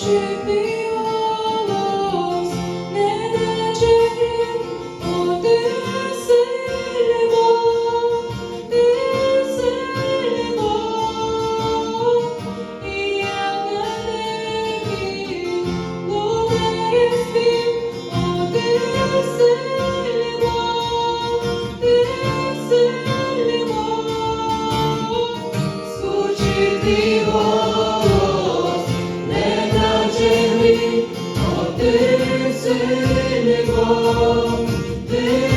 te vi. Ти сильний Бог, ти